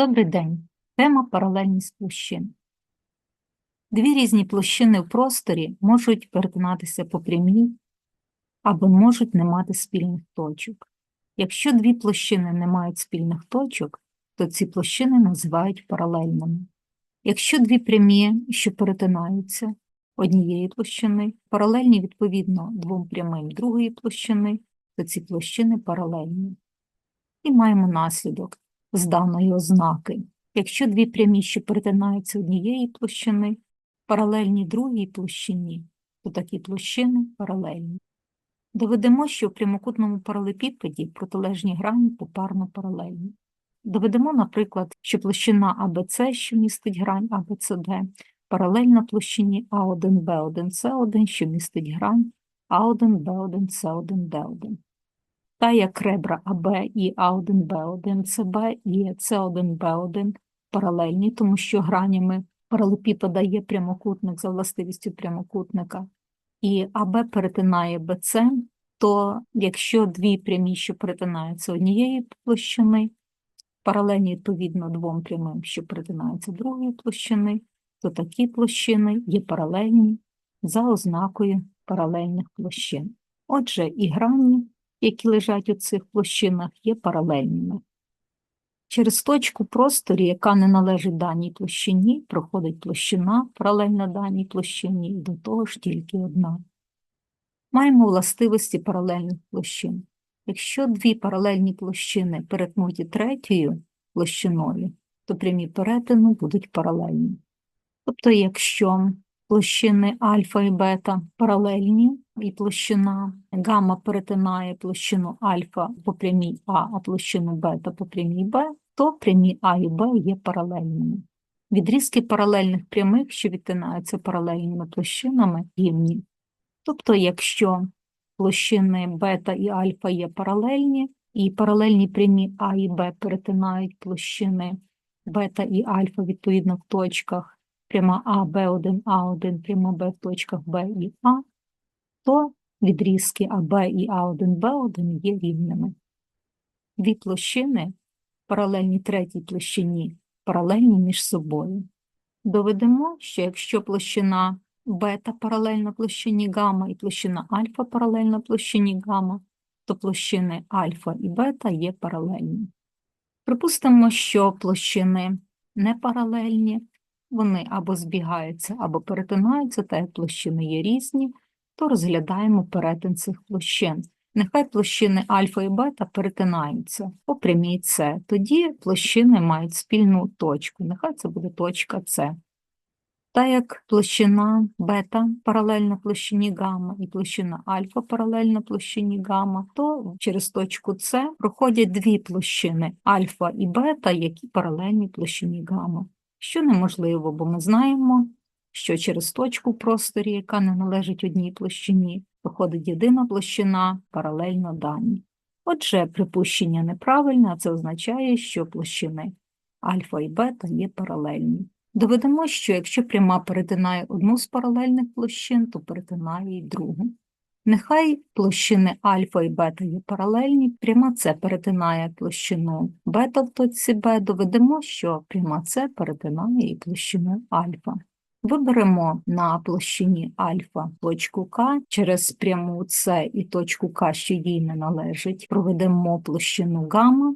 Добрий день. Тема паралельність площин. Дві різні площини в просторі можуть перетинатися по прямій або можуть не мати спільних точок. Якщо дві площини не мають спільних точок, то ці площини називають паралельними. Якщо дві прямі, що перетинаються однієї площини, паралельні відповідно двом прямим другої площини, то ці площини паралельні. І маємо наслідок з даної ознаки. Якщо дві прямі, що перетинаються однієї площини, паралельні другій площині, то такі площини паралельні. Доведемо, що в прямокутному паралепіпеді протилежні грані попарно паралельні. Доведемо, наприклад, що площина АБЦ, що містить грань АБЦД, паралельна площині А1, Б1, С1, що містить грань А1, Б1, С1, Д1 та як ребра АБ і А1Б1, СБ і С1Б1 паралельні, тому що гранями паралепіпеда є прямокутник за властивістю прямокутника, і АБ перетинає БЦ, то якщо дві прямі, що перетинаються однієї площини, паралельні відповідно двом прямим, що перетинаються другої площини, то такі площини є паралельні за ознакою паралельних площин. Отже, і грані які лежать у цих площинах, є паралельними. Через точку просторі, яка не належить даній площині, проходить площина паралельна даній площині, і до того ж тільки одна. Маємо властивості паралельних площин. Якщо дві паралельні площини перетнуті третьою площиною, то прямі перетину будуть паралельні. Тобто, якщо площини альфа і бета паралельні, і площина гамма перетинає площину альфа по прямій А, а площину бета по прямій Б, то прямі А і Б є паралельними. Відрізки паралельних прямих, що відтинаються паралельними площинами, рівні. Тобто, якщо площини бета і альфа є паралельні, і паралельні прямі А і Б перетинають площини бета і альфа відповідно в точках пряма А, Б1, А1, пряма Б в точках Б і А, то відрізки АБ і А1, Б1 є рівними. Дві площини, паралельні третій площині, паралельні між собою. Доведемо, що якщо площина бета паралельна площині гамма і площина альфа паралельна площині гамма, то площини альфа і бета є паралельні. Припустимо, що площини непаралельні, вони або збігаються, або перетинаються, та як площини є різні, то розглядаємо перетин цих площин. Нехай площини альфа і бета перетинаються по прямій С. Тоді площини мають спільну точку. Нехай це буде точка С. Та як площина бета паралельна площині гамма і площина альфа паралельна площині гамма, то через точку С проходять дві площини альфа і бета, які паралельні площині гамма. Що неможливо, бо ми знаємо, що через точку в просторі, яка не належить одній площині, проходить єдина площина паралельно даній. Отже, припущення неправильне, а це означає, що площини альфа і бета є паралельні. Доведемо, що якщо пряма перетинає одну з паралельних площин, то перетинає й другу. Нехай площини альфа і бета є паралельні, пряма С перетинає площину бета в точці Б, доведемо, що пряма С перетинає і площину альфа. Виберемо на площині альфа точку К через пряму С і точку К, що їй не належить, проведемо площину гамма.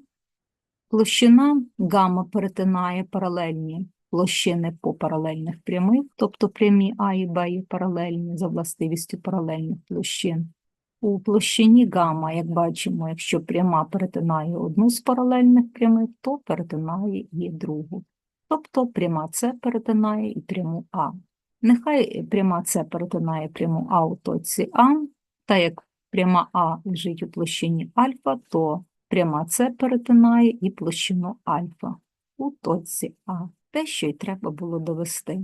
Площина гамма перетинає паралельні площини по паралельних прямих, тобто прямі А і Б є паралельні за властивістю паралельних площин. У площині гамма, як бачимо, якщо пряма перетинає одну з паралельних прямих, то перетинає і другу. Тобто пряма С перетинає і пряму А. Нехай пряма С перетинає пряму А у точці А, та як пряма А лежить у площині альфа, то пряма С перетинає і площину альфа у точці А. Те, що й треба було довести.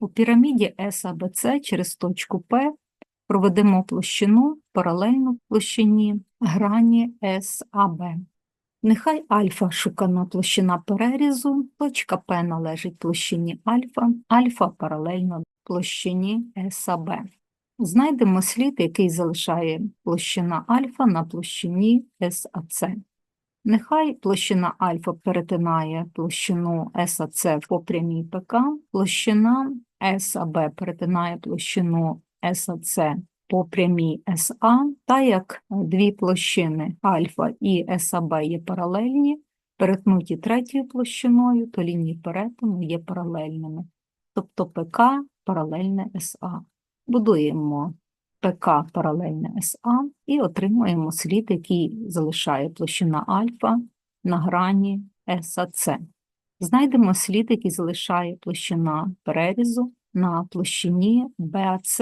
У піраміді САБЦ через точку П проведемо площину паралельно площині грані САБ. Нехай альфа шукана площина перерізу, точка П належить площині альфа, альфа паралельно площині САБ. Знайдемо слід, який залишає площина альфа на площині САЦ. Нехай площина альфа перетинає площину САЦ по прямій ПК, площина САБ перетинає площину САЦ по прямій СА, та як дві площини альфа і САБ є паралельні, перетнуті третьою площиною, то лінії перетину є паралельними. Тобто ПК паралельне СА. Будуємо ПК паралельне СА і отримуємо слід, який залишає площина альфа на грані САЦ. Знайдемо слід, який залишає площина перерізу на площині БАЦ.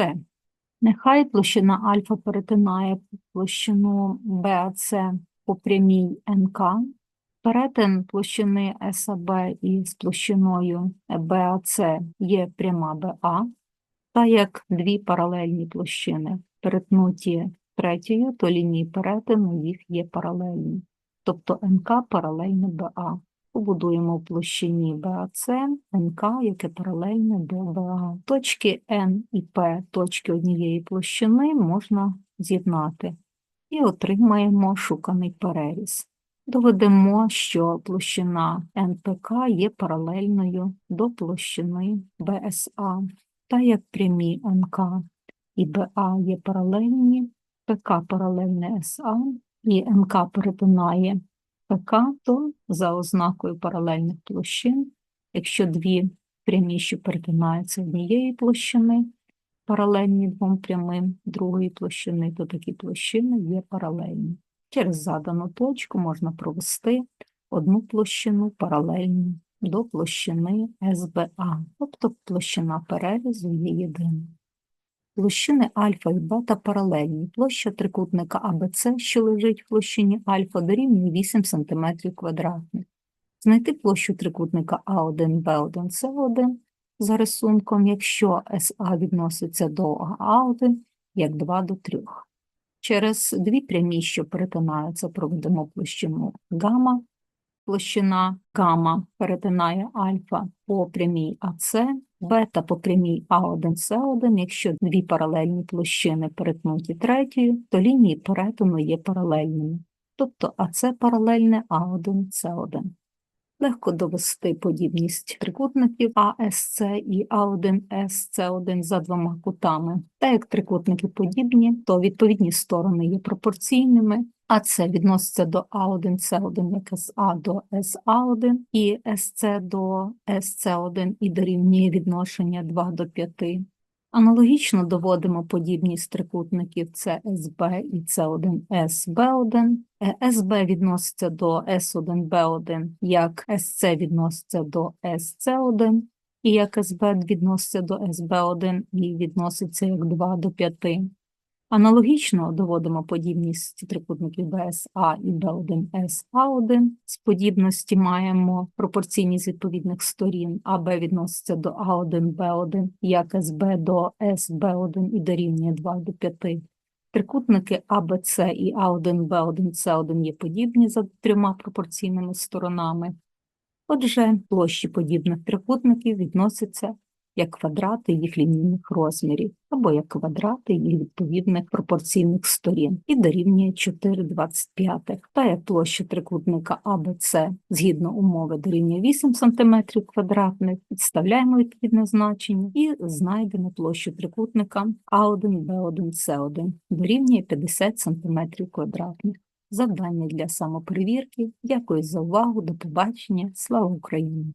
Нехай площина альфа перетинає площину БАЦ по прямій НК. Перетин площини САБ із площиною БАЦ є пряма БА. Та як дві паралельні площини перетнуті третьою, то лінії перетину їх є паралельні. Тобто НК паралельне БА. Побудуємо в площині БАЦ НК, яке паралельне до БА. Точки N і P, точки однієї площини, можна з'єднати і отримаємо шуканий переріз. Доведемо, що площина НПК є паралельною до площини БСА. Та як прямі НК і БА є паралельні, ПК паралельне СА і НК перетинає ПК, то за ознакою паралельних площин, якщо дві прямі, що перетинаються однієї площини, паралельні двом прямим другої площини, то такі площини є паралельні. Через задану точку можна провести одну площину паралельну до площини СБА, тобто площина перерізу є єдина. Площини альфа і бета паралельні. Площа трикутника АБЦ, що лежить в площині альфа, дорівнює 8 см квадратних. Знайти площу трикутника А1, Б1, С1 за рисунком, якщо СА відноситься до А1 як 2 до 3. Через дві прямі, що перетинаються, проведемо площину гамма. Площина гамма перетинає альфа по прямій АС, бета по прямій А1С1. Якщо дві паралельні площини перетнуті третьою, то лінії перетину є паралельними, тобто АС паралельне А1С1. Легко довести подібність трикутників АСЦ і А1СЦ1 за двома кутами. Та як трикутники подібні, то відповідні сторони є пропорційними, а це відноситься до А1С1 як СА до СА1 і СЦ до СЦ1 і дорівнює відношення 2 до 5. Аналогічно доводимо подібність трикутників ССБ і С1СБ1. СБ відноситься до С1Б1, як СЦ відноситься до СЦ1, і як СБ відноситься до СБ1 і відноситься як 2 до 5. Аналогічно доводимо подібність трикутників БСА і Б1СА1. З подібності маємо пропорційність відповідних сторін, АБ відноситься до А1, Б1, як СБ до СБ1 і дорівнює 2 до 5. Трикутники АБЦ і А1, Б1, С1 є подібні за трьома пропорційними сторонами. Отже, площі подібних трикутників відносяться як квадрати їх лінійних розмірів, або як квадрати їх відповідних пропорційних сторін, і дорівнює 4,25. Та як площа трикутника АБЦ згідно умови дорівнює 8 см квадратних, підставляємо відповідне значення і знайдемо площу трикутника А1, Б1, С1 дорівнює 50 см квадратних. Завдання для самоперевірки. Дякую за увагу. До побачення. Слава Україні!